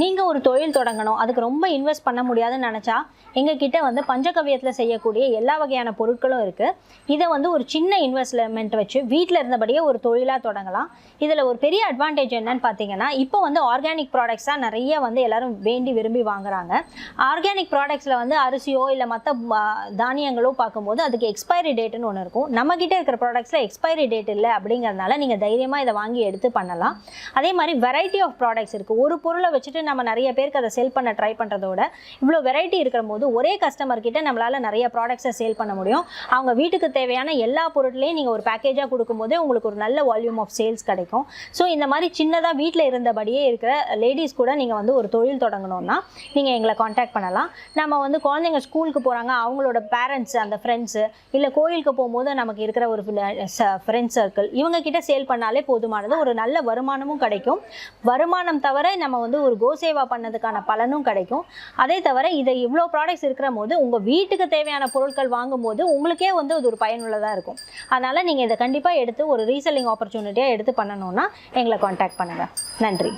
நீங்கள் ஒரு தொழில் தொடங்கணும். அதுக்கு ரொம்ப இன்வெஸ்ட் பண்ண முடியாதுன்னு நினச்சா எங்ககிட்ட வந்து பஞ்சகவியத்தில் செய்யக்கூடிய எல்லா வகையான பொருட்களும் இருக்குது இதை வந்து ஒரு சின்ன இன்வெஸ்ட்மெண்ட் வச்சு வீட்டில் இருந்தபடியே ஒரு தொழிலாக தொடங்கலாம். இதில் ஒரு பெரிய அட்வான்டேஜ் என்னன்னு பார்த்தீங்கன்னா இப்போ வந்து ஆர்கானிக் ப்ராடக்ட்ஸ் தான் நிறைய வந்து எல்லாரும் வேண்டி விரும்பி வாங்குறாங்க. ஆர்கானிக் ப்ராடக்ட்ஸில் வந்து அரிசியோ இல்லை மற்ற தானியங்களோ பார்க்கும்போது அதுக்கு எக்ஸ்பைரி டேட்டுன்னு ஒன்று இருக்கும். நம்மக்கிட்ட இருக்கிற ப்ராடக்ட்ஸில் எக்ஸ்பைரி டேட் இல்லை அப்படிங்கிறதுனால நீங்கள் தைரியமாக இதை வாங்கி எடுத்து பண்ணலாம். அதே மாதிரி வெரைட்டி ஆஃப் ப்ராடக்ட்ஸ் இருக்குது ஒரு பொருளை வச்சுட்டு நம்ம நிறைய பேருக்கு அதை சேல் பண்ண ட்ரை பண்ணுறதோட இவ்வளோ வெரைட்டி இருக்கிற போது ஒரே கஸ்டமர் கிட்ட நம்மளால் நிறைய ப்ராடக்ட்ஸை சேல் பண்ண முடியும். அவங்க வீட்டுக்கு தேவையான எல்லா பொருட்களையும் நீங்கள் ஒரு பேக்கேஜாக கொடுக்கும்போது உங்களுக்கு ஒரு நல்ல வால்யூம் ஆஃப் சேல்ஸ் கிடைக்கும். ஸோ இந்த மாதிரி சின்னதாக வீட்டில் இருந்தபடியே இருக்கிற லேடிஸ் கூட நீங்கள் வந்து ஒரு தொழில் தொடங்கணும்னா நீங்கள் எங்களை காண்டாக்ட் பண்ணலாம். நம்ம வந்து குழந்தைங்க ஸ்கூலுக்கு போகிறாங்க அவங்களோட பேரண்ட்ஸ் அந்த ஃப்ரெண்ட்ஸு இல்லை கோயிலுக்கு போகும்போது நமக்கு இருக்கிற ஒரு ஃப்ரெண்ட்ஸ் சர்க்கிள் இவங்க கிட்ட சேல் பண்ணாலே போதுமானது. ஒரு நல்ல வருமானமும் கிடைக்கும். வருமானம் தவிர நம்ம வந்து ஒரு சேவா பண்ணதுக்கான பலனும் கிடைக்கும். அதே தவிர இதை இவ்வளோ ப்ராடக்ட்ஸ் இருக்கிற போது உங்கள் வீட்டுக்கு தேவையான பொருட்கள் வாங்கும்போது உங்களுக்கே வந்து அது ஒரு பயனுள்ளதாக இருக்கும். அதனால் நீங்கள் இதை கண்டிப்பாக எடுத்து ஒரு ரீசெல்லிங் ஆப்பர்ச்சுனிட்டியாக எடுத்து பண்ணணும்னா எங்களை காண்டாக்ட் பண்ணுங்கள் நன்றி.